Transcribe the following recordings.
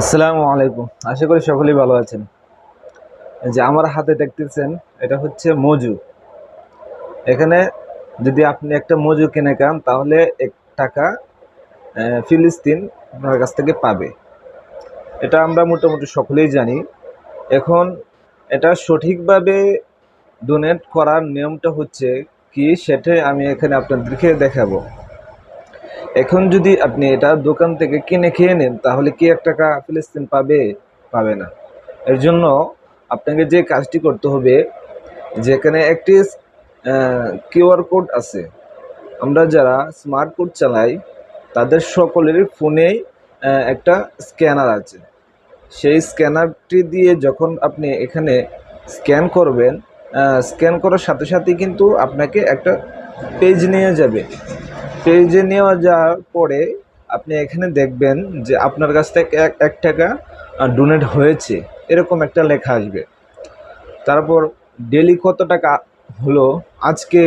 আসসালামু আলাইকুম। আশা করি সকলেই ভালো আছেন। যে আমার হাতে দেখতেছেন, এটা হচ্ছে মজু। এখানে যদি আপনি একটা মজু কিনে খান, তাহলে এক টাকা ফিলিস্তিন আপনার কাছ থেকে পাবে। এটা আমরা মোটামুটি সকলেই জানি। এখন এটা সঠিকভাবে ডোনেট করার নিয়মটা হচ্ছে কি, সেটাই আমি এখানে আপনাদেরকে দেখাবো। এখন যদি আপনি এটা দোকান থেকে কিনে খেয়ে নেন, তাহলে কি এক টাকা ফিলিস্তিন পাবে? পাবে না। এর জন্য আপনাকে যে কাজটি করতে হবে, যেখানে একটি কিউআর কোড আছে। আমরা যারা স্মার্ট কোড চালাই, তাদের সকলের ফোনেই একটা স্ক্যানার আছে। সেই স্ক্যানারটি দিয়ে যখন আপনি এখানে স্ক্যান করবেন স্ক্যান করার সাথে সাথে কিন্তু আপনাকে একটা পেজ নিয়ে যাবে। পেজে নেওয়া যাওয়ার পরে আপনি এখানে দেখবেন যে আপনার কাছ থেকে এক এক টাকা ডোনেট হয়েছে। এরকম একটা লেখা আসবে। তারপর ডেলি কত টাকা হলো, আজকে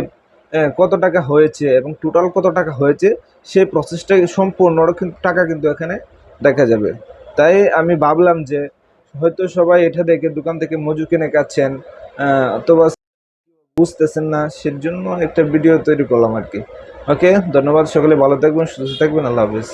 কত টাকা হয়েছে এবং টোটাল কত টাকা হয়েছে, সেই প্রসেসটা সম্পূর্ণ টাকা কিন্তু এখানে দেখা যাবে। তাই আমি ভাবলাম যে হয়তো সবাই এটা দেখে দোকান থেকে মজু কিনে খাচ্ছেন অথবা বুঝতেছেন না, সেজন্য একটা ভিডিও তৈরি করলাম আর কি। ওকে ধন্যবাদ সকলে, ভালো থাকবেন, সুস্থ থাকবেন, আল্লাহ হাফিজ।